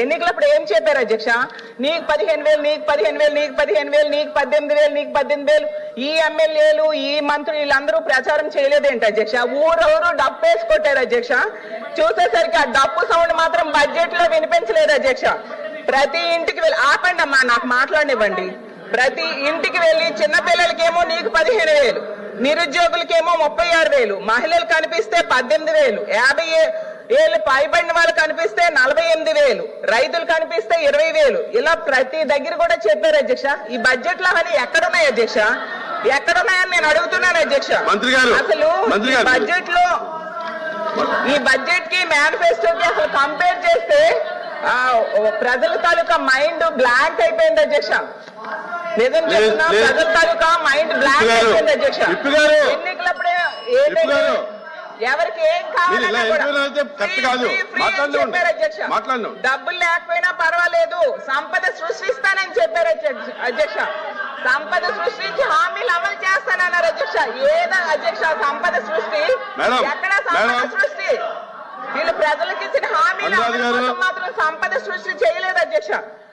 ఎన్నికలప్పుడు ఏం చెప్పారు అధ్యక్ష? నీకు పదిహేను వేలు నీకు పదిహేను వేలు నీకు పదిహేను వేలు నీకు పద్దెనిమిది వేలు నీకు పద్దెనిమిది వేలు. ఈ ఎమ్మెల్యేలు ఈ మంత్రులు వీళ్ళందరూ ప్రచారం చేయలేదేంటి అధ్యక్ష? ఊరెవరు డప్పు వేసుకొట్టారు అధ్యక్ష. చూసేసరికి ఆ డప్పు సౌండ్ మాత్రం బడ్జెట్లో వినిపించలేదు అధ్యక్ష. ప్రతి ఇంటికి వెళ్ళి ఆపండి అమ్మా నాకు మాట్లాడనివ్వండి. ప్రతి ఇంటికి వెళ్ళి చిన్నపిల్లలకేమో నీకు పదిహేను వేలు నిరుద్యోగులకేమో ముప్పై ఆరు వేలు మహిళలు కనిపిస్తే పద్దెనిమిది వేలు యాభై ఏళ్ళు పైబడిన వాళ్ళు కనిపిస్తే నలభై ఎనిమిది వేలు రైతులు కనిపిస్తే ఇరవై వేలు ఇలా ప్రతి దగ్గర కూడా చెప్పారు అధ్యక్ష ఈ బడ్జెట్లో అవన్నీ ఎక్కడున్నాయి అధ్యక్ష ఎక్కడున్నాయని నేను అడుగుతున్నాను అధ్యక్ష అసలు. బడ్జెట్లో ఈ బడ్జెట్కి మేనిఫెస్టోకి అసలు కంపేర్ చేస్తే ప్రజల తాలూకా మైండ్ బ్లాంక్ అయిపోయింది అధ్యక్ష నిజం చెప్తున్నా. ప్రజల తాలూకా మైండ్ బ్లాంక్ అయిపోయింది అధ్యక్ష. ఎన్నికలప్పుడే ఏదైతే. ఎవరికి ఏం మాట్లాడండి. డబ్బులు లేకపోయినా పర్వాలేదు. సంపద సృష్టిస్తానని చెప్పారు అధ్యక్ష- సంపద సృష్టించి హామీలు అమలు చేస్తానన్నారు అధ్యక్ష. ఏదో అధ్యక్ష సంపద సృష్టి? ఎక్కడ సంపద. సృష్టి? వీళ్ళు ప్రజలకు ఇచ్చిన హామీలు మాత్రం సంపద సృష్టి చేయలేదు అధ్యక్ష.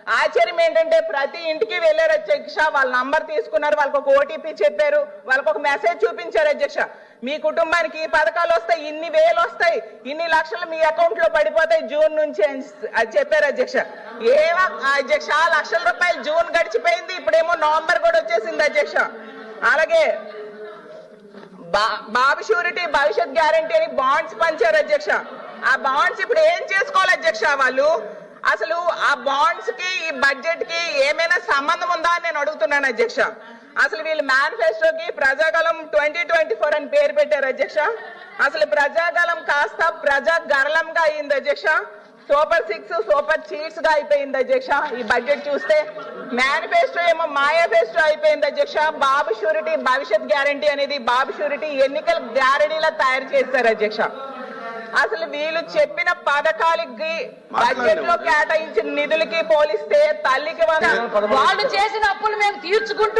ఆశ్చర్యం ఏంటంటే ప్రతి ఇంటికి వెళ్ళారు అధ్యక్ష. వాళ్ళ నంబర్ తీసుకున్నారు. వాళ్ళకి ఒక ఓటీపీ చెప్పారు. వాళ్ళకి ఒక మెసేజ్ చూపించారు అధ్యక్ష. మీ కుటుంబానికి ఈ పథకాలు వస్తాయి ఇన్ని వేలు వస్తాయి ఇన్ని లక్షలు మీ అకౌంట్లో పడిపోతాయి జూన్ నుంచి అని అది చెప్పారు అధ్యక్ష. ఏమో అధ్యక్ష లక్షల రూపాయలు జూన్ గడిచిపోయింది ఇప్పుడేమో నవంబర్ కూడా వచ్చేసింది అధ్యక్ష. అలాగే బా- బాబు షూరిటీ భవిష్యత్ గ్యారంటీ అని బాండ్స్ పంచారు అధ్యక్ష. ఆ బాండ్స్ ఇప్పుడు ఏం చేసుకోవాలి అధ్యక్ష వాళ్ళు? అసలు ఆ బాండ్స్కి ఈ బడ్జెట్కి ఏమైనా సంబంధం ఉందా అని నేను అడుగుతున్నాను అధ్యక్ష. అసలు వీళ్ళు మేనిఫెస్టోకి ప్రజాగలం ట్వంటీ ట్వంటీ ఫోర్ అని పేరు పెట్టారు అధ్యక్ష. అసలు ప్రజాగలం కాస్త ప్రజా గరళంగా అయింది అధ్యక్ష. సూపర్ సిక్స్ సూపర్ చీట్స్గా అయిపోయింది అధ్యక్ష. ఈ బడ్జెట్ చూస్తే మేనిఫెస్టో ఏమో మాయాఫెస్టో అయిపోయింది అధ్యక్ష. బాబు షూరిటీ భవిష్యత్ గ్యారంటీ అనేది బాబు షూరిటీ ఎన్నికల గ్యారంటీలా తయారు చేస్తారు అధ్యక్ష. అసలు వీళ్ళు చెప్పిన పథకాలకి బడ్జెట్లో కేటాయించిన నిధులకి పోలిస్తే తల్లికి వాళ్ళు చేసిన అప్పులు మేము తీర్చుకుంటూ